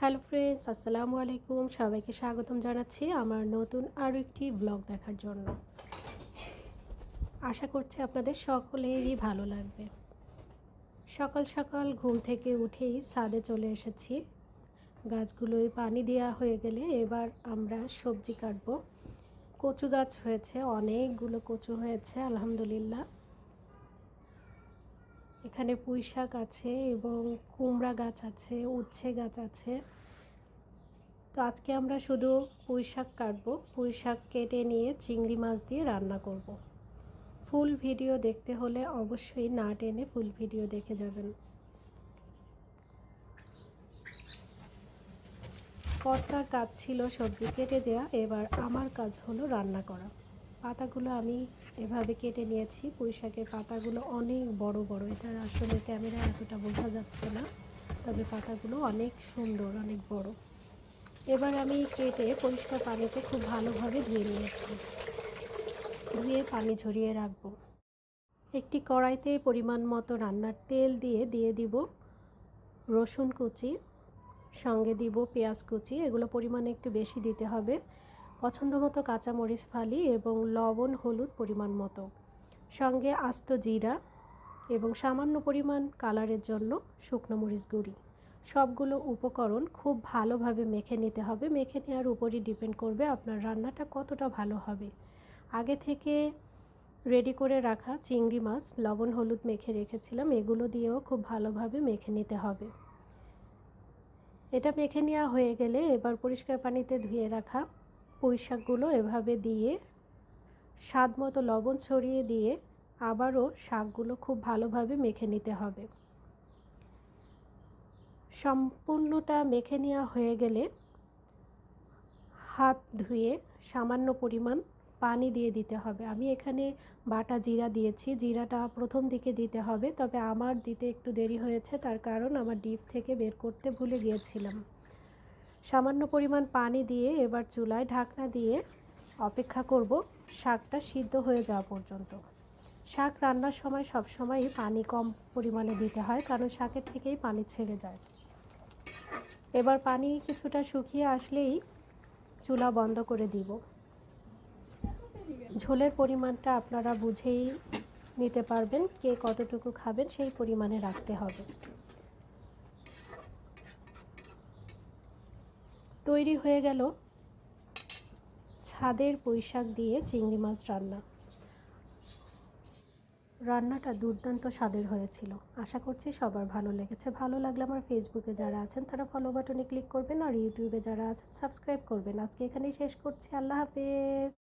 Hello friends, আসসালামু আলাইকুম। সবাইকে স্বাগতম জানাচ্ছি আমার নতুন আরও একটি ব্লগ দেখার জন্য। আশা করছি আপনাদের সকলেরই ভালো লাগবে। সকাল সকাল ঘুম থেকে উঠেই ছাদে চলে এসেছি। গাছগুলোয় পানি দেওয়া হয়ে গেলে এবার আমরা সবজি কাটবো। কচু গাছ হয়েছে, অনেকগুলো কচু হয়েছে, আলহামদুলিল্লাহ। এখানে পুঁই শাক আছে এবং কুমড়া গাছ আছে, উচ্ছে গাছ আছে। তো আজকে আমরা শুধু পুঁই শাক কাটবো। পুঁই শাক কেটে নিয়ে চিংড়ি মাছ দিয়ে রান্না করব। ফুল ভিডিও দেখতে হলে অবশ্যই না টেনে ফুল ভিডিও দেখে যাবেন। কর্তার কাজ ছিল সবজি কেটে দেয়া, এবার আমার কাজ হলো রান্না করা। পাতাগুলো আমি এভাবে কেটে নিয়েছি। পুঁই শাকের পাতাগুলো অনেক বড় বড়। এটা আসলে ক্যামেরা এতটা বোঝা যাচ্ছে না, তবে পাতাগুলো অনেক সুন্দর, অনেক বড়। এবার আমি কেটে পরিষ্কার পানিতে খুব ভালোভাবে ধুয়ে নিয়েছি। ধুয়ে পানি ঝরিয়ে রাখব। একটি কড়াইতে পরিমাণ মতো রান্নার তেল দিয়ে দিয়ে দিব রসুন কুচি, সঙ্গে দিব পেঁয়াজ কুচি। এগুলো পরিমাণে একটু বেশি দিতে হবে। পছন্দ মতো কাঁচামরিচ ফালি এবং লবণ, হলুদ পরিমাণ মতো। সঙ্গে আস্ত জিরা এবং সামান্য পরিমাণ কালারের জন্য শুকনো মরিচ গুঁড়ি। সবগুলো উপকরণ খুব ভালোভাবে মেখে নিতে হবে। মেখে নেওয়ার উপরই ডিপেন্ড করবে আপনার রান্নাটা কতটা ভালো হবে। আগে থেকে রেডি করে রাখা চিংড়ি মাছ, লবণ, হলুদ মেখে রেখেছিলাম। এগুলো দিয়েও খুব ভালোভাবে মেখে নিতে হবে। এটা মেখে নেওয়া হয়ে গেলে এবার পরিষ্কার পানিতে ধুয়ে রাখা পুঁই শাকগুলো এভাবে দিয়ে স্বাদ মতো লবণ ছড়িয়ে দিয়ে আবারও শাকগুলো খুব ভালোভাবে মেখে নিতে হবে। সম্পূর্ণটা মেখে নেওয়া হয়ে গেলে হাত ধুয়ে সামান্য পরিমাণ পানি দিয়ে দিতে হবে। আমি এখানে বাটা জিরা দিয়েছি। জিরাটা প্রথম দিকে দিতে হবে, তবে আমার দিতে একটু দেরি হয়েছে, তার কারণ আমার ডিপ থেকে বের করতে ভুলে গিয়েছিলাম। সামান্য পরিমাণ পানি দিয়ে এবার চুলায় ঢাকনা দিয়ে অপেক্ষা করব, শাকটা সিদ্ধ হয়ে যাওয়া পর্যন্ত। শাক রান্নার সময় সব সবসময়ই পানি কম পরিমাণে দিতে হয়, কারণ শাকের থেকেই পানি ছেড়ে যায়। এবার পানি কিছুটা শুকিয়ে আসলেই চুলা বন্ধ করে দিব। ঝোলের পরিমাণটা আপনারা বুঝেই নিতে পারবেন, কে কতটুকু খাবেন সেই পরিমাণে রাখতে হবে। তৈরি হয়ে গেল ছাদের পুঁইশাক দিয়ে চিংড়ি মাছ রান্না। রান্নাটা দুর্দান্ত স্বাদের হয়েছিল। আশা করছি সবার ভালো লেগেছে। ভালো লাগলে আমার ফেসবুকে যারা আছেন, তারা ফলো বাটনে ক্লিক করবেন আর ইউটিউবে যারা আছেন সাবস্ক্রাইব করবেন। আজকে এখানেই শেষ করছি। আল্লাহ হাফেজ।